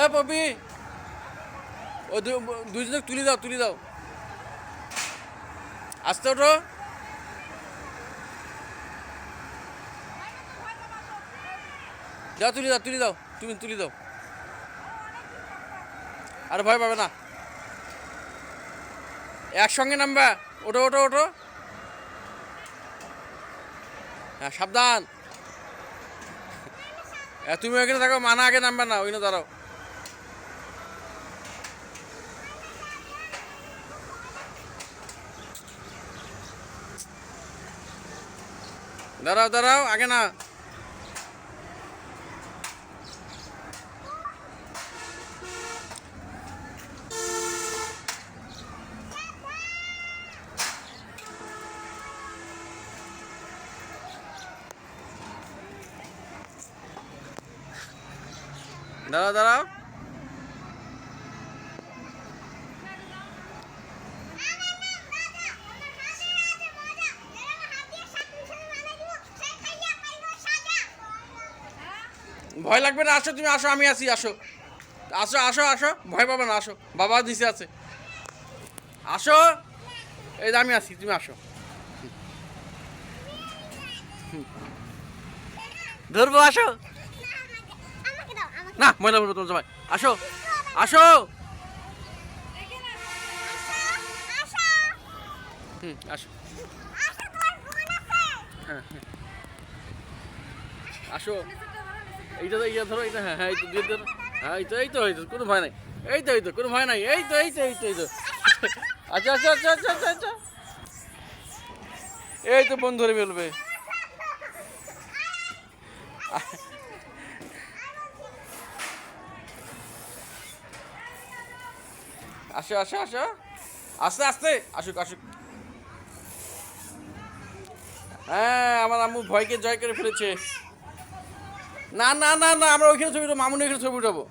এ poppy. ও দুইজনে তুলি দাও তুলি দাও। আসতে ওঠো। যাও তুলি দাও তুলি দাও, তুমি তুলি দাও। আর ভয় পাবে না। একসঙ্গে নামবা। ওঠো ওঠো ওঠো। হ্যাঁ সাবধান। তুমি ওইখানে থাকো, মানা আগে নামবে না, ওইখানে দাঁড়াও। দাঁড়াও দাঁড়াও আগে না। দাঁড়াও দাঁড়াও। ভয় লাগবে না, আসো, তুমি আসো, আমি আছি, আসো। আসো আসো আসো, ভয় পাবে না, আসো। বাবা দিছে আছে। আসো। এই যে আমি আছি, তুমি আসো। ধরবো, আসো। না, ময়লা বলব তোমার সবাই আসো আসো। হুম, আসো। হ্যাঁ হ্যাঁ। আসো। এইটা ধরো হ্যাঁ হ্যাঁ দিয়ে হ্যাঁ এই তো এই তো এই তো কোনো ভয় নাই। এই তো এই তো কোনো ভয় নাই। এই তো এই তো এই তো এই তো আচ্ছা আচ্ছা আচ্ছা আচ্ছা আচ্ছা আচ্ছা। এই তো ধরে আসো আসো আসো। আস্তে আস্তে। আসুক আসুক। হ্যাঁ আমার আম্মু ভয়কে জয় করে ফেলেছে। না না না না আমরা ওইখানে ছবি উঠাবো মামুন ওইখানে ছবি উঠাবো।